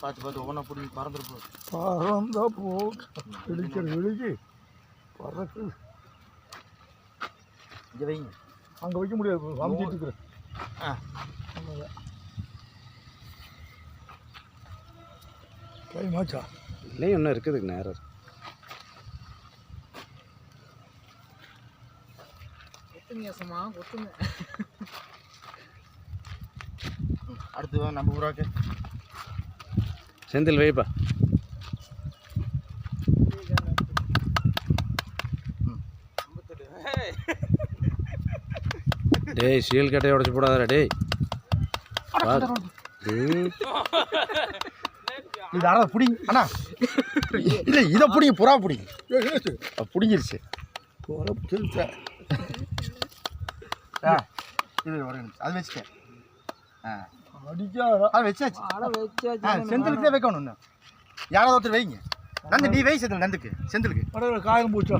பார்த்து பார்த்து ஒவ்வொன்றா பிடிச்சி பறந்துருப்போம் பறந்தா போ இடிக்கிற இடிக்கி பறக்கு இங்கே வைங்க. அங்கே வைக்க முடியாது அமைச்சிட்டு இருக்கிறேன் ஆ. டைம் ஆச்சா? இல்லையும் இன்னும் இருக்குதுக்கு நேரம். கொத்துங்க சும்மா கொத்துங்க அடுத்து நம்ம ஊராக்கு. செந்தில் வைப்பா. டேய் சீல் கட்டையை உடச்சி போடாதடா டேய். இது அரை பிடிங்க அண்ணா. இல்லை இதை பிடிங்க புறா பிடிங்க பிடிங்கிருச்சு. இது ஒரு நிமிஷம் அது ஆ. அது வச்சாச்சு. செந்திலுக்கு தான் வைக்கணும் யாராவது ஒருத்தர் வைங்க. நந்து நீ வை செந்தில் நந்துக்கு. செந்திலுக்கு. காயம் போச்சா.